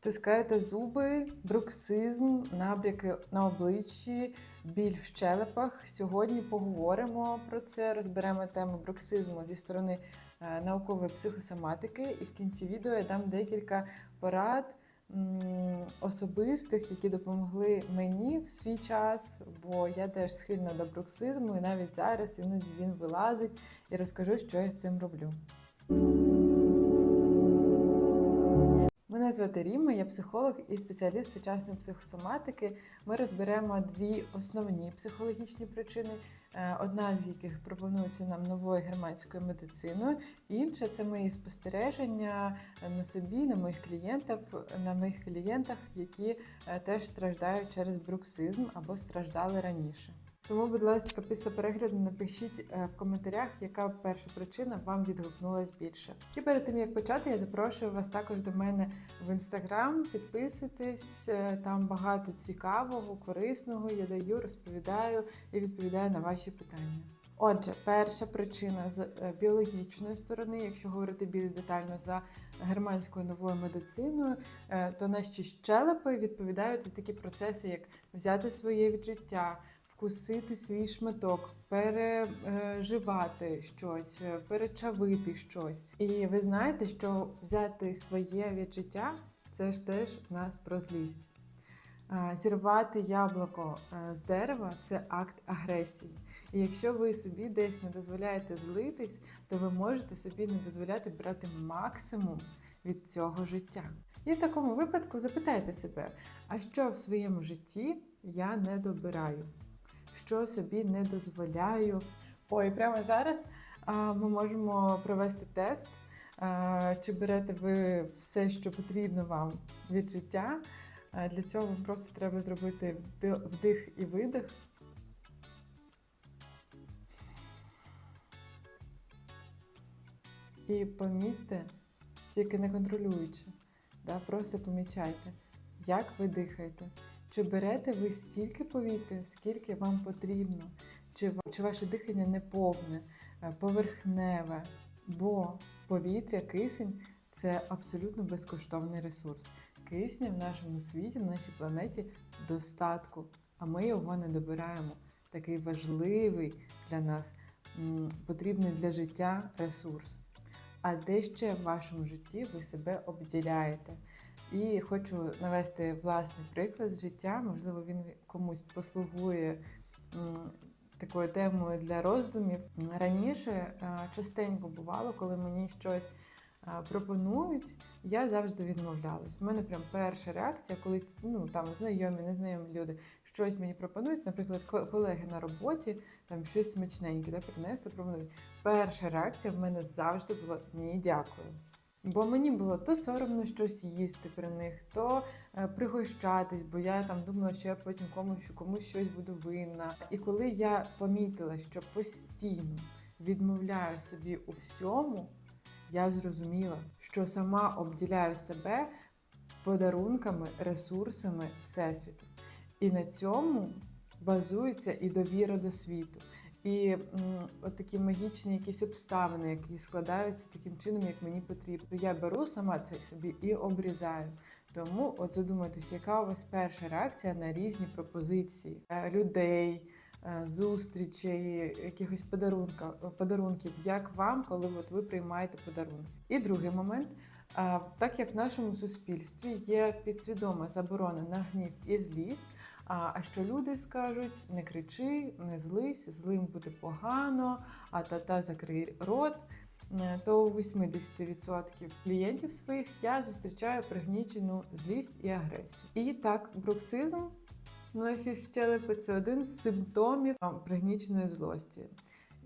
Стискаєте зуби, бруксизм, набряки на обличчі, біль в щелепах. Сьогодні поговоримо про це, розберемо тему бруксизму зі сторони е, наукової психосоматики, і в кінці відео я дам декілька порад особистих, які допомогли мені в свій час, бо я теж схильна до бруксизму, і навіть зараз іноді він вилазить і розкажу, що я з цим роблю. Мене звати Ріма, я психолог і спеціаліст сучасної психосоматики. Ми розберемо дві основні психологічні причини, е, одна з яких пропонується нам новою германською медициною, інша це мої спостереження на собі, на моїх клієнтів, на моїх клієнтах, які е, теж страждають через бруксизм або страждали раніше. Тому, будь ласка, після перегляду напишіть е, в коментарях, яка перша причина вам відгукнулась більше. І перед тим як почати, я запрошую вас також до мене в інстаграм. Підписуйтесь, е, там багато цікавого, корисного. Я даю, розповідаю і відповідаю на ваші питання. Отже, перша причина з е, біологічної сторони, якщо говорити більш детально за германською новою медициною, то наші щелепи відповідають за такі процеси, як взяти своє віджиття, вкусити свій шматок, переживати щось, перечавити щось. І ви знаєте, що взяти своє віджиття це ж теж в нас про злість. Зірвати яблуко е, з дерева це акт агресії. І якщо ви собі десь не дозволяєте злитись, то ви можете собі не дозволяти брати максимум від цього життя. І в такому випадку запитайте себе, а що в своєму житті я не добираю? Що собі не дозволяю? Ой, прямо зараз ми можемо провести тест, чи берете ви все, що потрібно вам від життя. Для цього вам просто треба зробити вдих і видих. І помітьте, тільки не контролюючи, да, просто помічайте, як ви дихаєте. Чи берете ви стільки повітря, скільки вам потрібно, чи, чи ваше дихання не повне, е, поверхневе, бо повітря, кисень це абсолютно безкоштовний ресурс. Кисня в нашому світі, на нашій планеті достатку, а ми його не добираємо. Такий важливий для нас, потрібний для життя ресурс. А де ще в вашому житті ви себе обділяєте? І хочу навести власний приклад з життя. Можливо, він комусь послугує такою темою для роздумів. Раніше е, частенько бувало, коли мені щось е, пропонують, я завжди відмовлялась. У мене прям перша реакція, коли ну там знайомі, незнайомі люди щось мені пропонують, наприклад, колеги на роботі там щось смачненьке, де принесли, пропонують. Перша реакція в мене завжди була ні, дякую. Бо мені було то соромно щось їсти при них, то е, пригощатись, бо я там думала, що я потім комусь комусь щось буду винна. І коли я помітила, що постійно відмовляю собі у всьому, я зрозуміла, що сама обділяю себе подарунками, ресурсами Всесвіту. І на цьому базується і довіра до світу. І от такі магічні якісь обставини, які складаються таким чином, як мені потрібно. Я беру сама це собі і обрізаю. Тому от задумайтесь, яка у вас перша реакція на різні пропозиції е, людей, е, зустрічей, якихось подарунка, подарунків, як вам, коли от ви приймаєте подарунки. І другий момент. Так як в нашому суспільстві є підсвідома заборона на гнів і злість, а, що люди скажуть: не кричи, не злись, злим буде погано, а та-та закрий рот. Е, То у 80% клієнтів своїх я зустрічаю пригнічену злість і агресію. І так, бруксизм наші щелепи це один з симптомів пригніченої злості.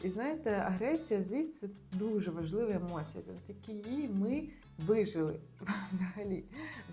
І знаєте, агресія, злість це дуже важлива емоція. Завдяки їй ми вижили взагалі.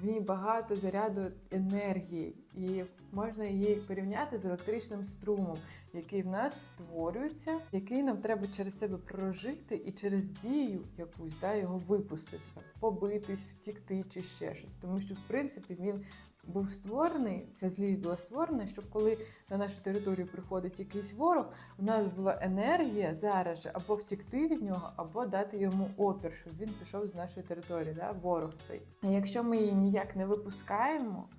В ній багато заряду енергії, і можна її порівняти з електричним струмом, який в нас створюється, який нам треба через себе прожити і через дію якусь да, його випустити, там, побитись, втікти чи ще щось. Тому що, в принципі, він був створений, ця злість була створена, щоб коли на нашу територію приходить якийсь ворог, у нас була енергія зараз же або втікти від нього, або дати йому опір, щоб він пішов з нашої території, да? ворог цей. А якщо ми її ніяк не випускаємо,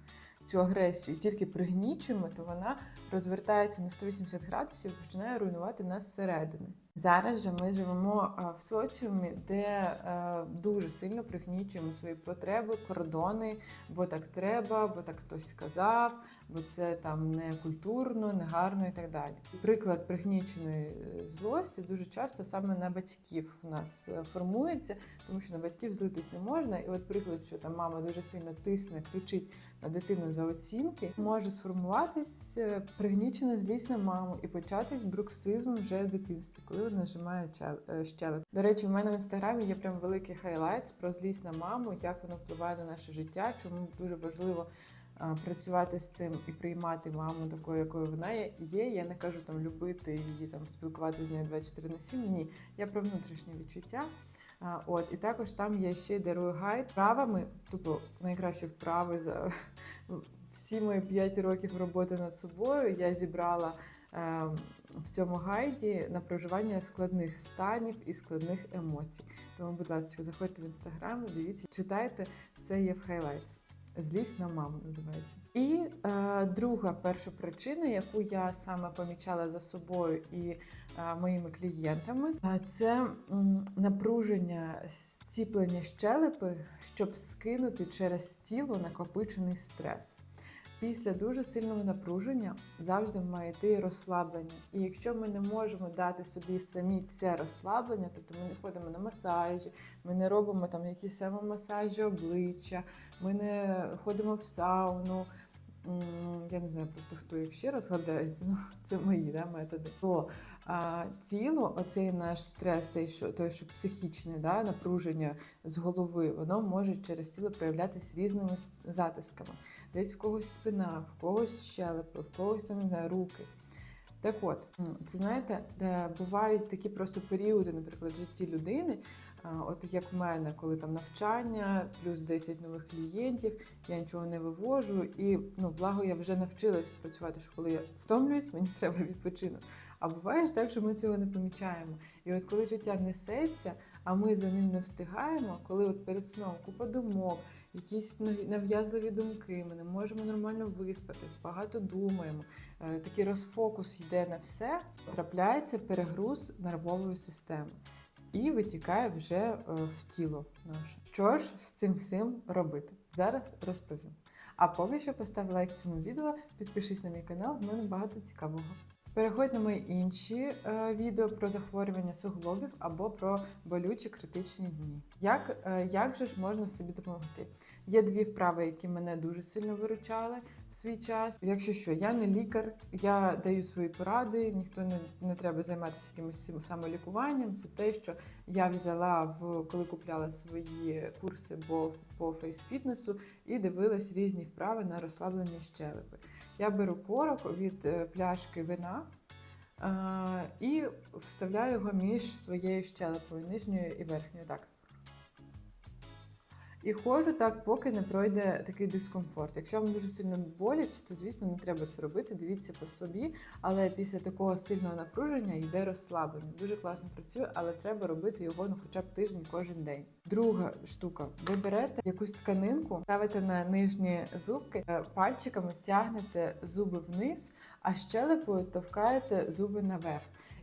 цю агресію і тільки пригнічуємо, то вона розвертається на 180 градусів і починає руйнувати нас зсередини. Зараз же ми живемо в соціумі, де е, дуже сильно пригнічуємо свої потреби, кордони, бо так треба, бо так хтось сказав, бо це там не культурно, не гарно і так далі. Приклад пригніченої е, злості дуже часто саме на батьків у нас е, формується, тому що на батьків злитись не можна. І от приклад, що там мама дуже сильно тисне, кричить на дитину за оцінки, може сформуватись е, пригнічена злість на маму і початись бруксизм вже в дитинстві, коли вона нажимає щелеп. До речі, в мене в інстаграмі є прям великий хайлайт про злість на маму, як воно впливає на наше життя, чому дуже важливо. Працювати з цим і приймати маму такою, якою вона є. Я не кажу там любити її, там спілкуватися з нею 24 на 7. Ні, я про внутрішнє відчуття. От і також там є ще дарую гайд вправами, тупо найкращі вправи за всі мої 5 років роботи над собою. Я зібрала е, в цьому гайді на проживання складних станів і складних емоцій. Тому, будь ласка, заходьте в інстаграм, дивіться, читайте, все є в хайлайтс. Злість на маму називається. І е, друга перша причина, яку я саме помічала за собою і е, моїми клієнтами, е, це м, напруження зціплення щелепи, щоб скинути через тіло накопичений стрес. Після дуже сильного напруження завжди має йти розслаблення. І якщо ми не можемо дати собі самі це розслаблення, тобто ми не ходимо на масажі, ми не робимо там якісь самомасажі обличчя, ми не ходимо в сауну. Я не знаю просто хто як ще розслабляється, ну це мої да, методи. То а, тіло, оцей наш стрес, той, що той, що психічне да, напруження з голови, воно може через тіло проявлятися різними затисками. Десь в когось спина, в когось щелепи, в когось там не знаю, руки. Так от, це знаєте, бувають такі просто періоди, наприклад, в житті людини, от як в мене, коли там навчання, плюс 10 нових клієнтів, я нічого не вивожу, і ну, благо я вже навчилась працювати, що коли я втомлююсь, мені треба відпочинок. А буває ж так, що ми цього не помічаємо. І от коли життя несеться, а ми за ним не встигаємо, коли от перед сном купа думок, якісь нав'язливі думки, ми не можемо нормально виспатись, багато думаємо, е, такий розфокус йде на все, трапляється перегруз нервової системи і витікає вже е, в тіло наше. Що ж з цим всім робити? Зараз розповім. А поки що постав лайк цьому відео, підпишись на мій канал, в мене багато цікавого. Переходь на мої інші е, відео про захворювання суглобів або про болючі критичні дні. Як, е, як же ж можна собі допомогти? Є дві вправи, які мене дуже сильно виручали в свій час. Якщо що, я не лікар, я даю свої поради, ніхто не, не треба займатися якимось самолікуванням. Це те, що я взяла в коли купляла свої курси по, по фейс-фітнесу і дивилась різні вправи на розслаблення щелепи. Я беру порох від е, пляшки вина е, і вставляю його між своєю щелепою, нижньою і верхньою. Так. І ходжу так, поки не пройде такий дискомфорт. Якщо вам дуже сильно боляче, то звісно не треба це робити. Дивіться по собі. Але після такого сильного напруження йде розслаблення. Дуже класно працює, але треба робити його ну, хоча б тиждень кожен день. Друга штука: ви берете якусь тканинку, ставите на нижні зубки, е, пальчиками тягнете зуби вниз, а щелепою товкаєте зуби наверх.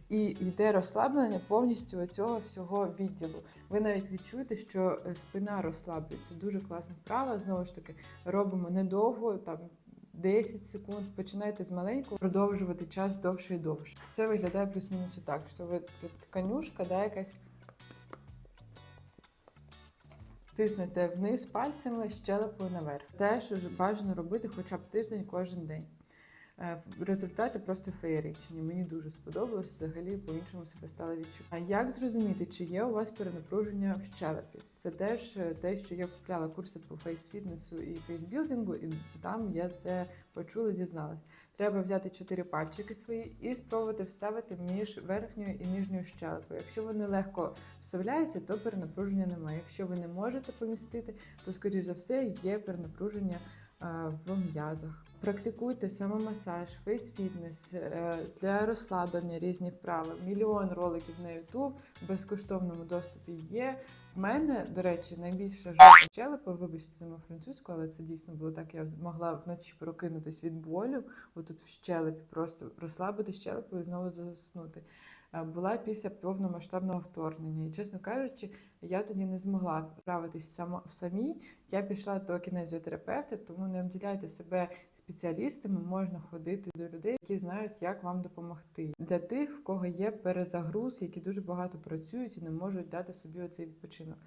І йде розслаблення повністю цього всього відділу. Ви навіть відчуєте, що е, спина розслаблюється. Дуже класна вправа. Знову ж таки, робимо недовго, там 10 секунд. Починайте з маленького, продовжувати час довше і довше. Це виглядає плюс-мінус так, що ви тут тканюшка, да, якась. Тиснете вниз пальцями щелепою наверх. Те, що бажано робити хоча б тиждень кожен день. Е, Результати просто феєричні. Мені дуже сподобалось. Взагалі по-іншому себе стало відчувати. А як зрозуміти, чи є у вас перенапруження в щелепі? Це теж е, те, що я купляла курси по фейс-фітнесу і фейсбілдингу, і там я це почула, дізналась. Треба взяти чотири пальчики свої і спробувати вставити між верхньою і нижньою щелепою. Якщо вони легко вставляються, то перенапруження немає. Якщо ви не можете помістити, то скоріш за все є перенапруження в м'язах. Практикуйте самомасаж, фейс-фітнес для розслаблення різні вправи. Мільйон роликів на YouTube в безкоштовному доступі є. В мене, до речі, найбільша жовта щелепа, вибачте за мою французьку, але це дійсно було так. Я могла вночі прокинутись від болю, отут в щелепі, просто розслабити щелепу і знову заснути. Е, Була після повномасштабного вторгнення. І, чесно кажучи, я тоді не змогла вправитись сама самій. Я пішла до кінезіотерапевта, тому не обділяйте себе спеціалістами. Можна ходити до людей, які знають, як вам допомогти. Для тих, в кого є перезагруз, які дуже багато працюють і не можуть дати собі оцей відпочинок.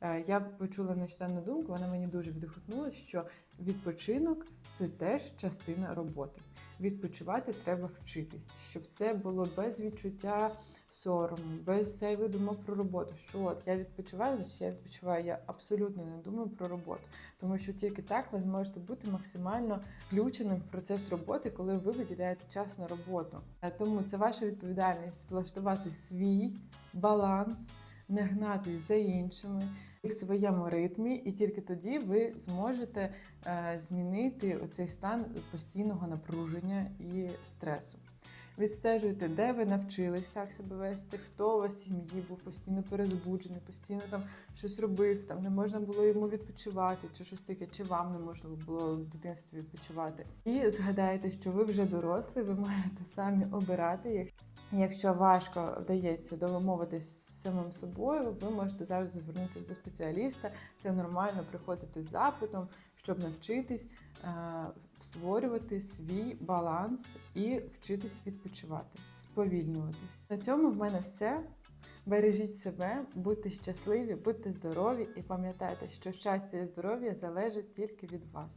Е, Я почула нещодавно думку, вона мені дуже відгукнула, що відпочинок це теж частина роботи. Відпочивати треба вчитись, щоб це було без відчуття сорому, без зайвих думок про роботу. Що от я відпочиваю, значить я відпочиваю. Я абсолютно не думаю про роботу, тому що тільки так ви зможете бути максимально включеним в процес роботи, коли ви виділяєте час на роботу. Е, Тому це ваша відповідальність влаштувати свій баланс, не гнатись за іншими в своєму ритмі, і тільки тоді ви зможете е, змінити оцей стан постійного напруження і стресу. Відстежуйте, де ви навчились так себе вести, хто у вас в сім'ї був постійно перезбуджений, постійно там щось робив, там не можна було йому відпочивати, чи щось таке, чи вам не можна було в дитинстві відпочивати. І згадайте, що ви вже дорослі, ви можете самі обирати. як- Якщо важко вдається домовитись з самим собою, ви можете завжди звернутися до спеціаліста. Це нормально приходити з запитом, щоб навчитись е, створювати свій баланс і вчитись відпочивати, сповільнюватись. На цьому в мене все. Бережіть себе, будьте щасливі, будьте здорові і пам'ятайте, що щастя і здоров'я залежить тільки від вас.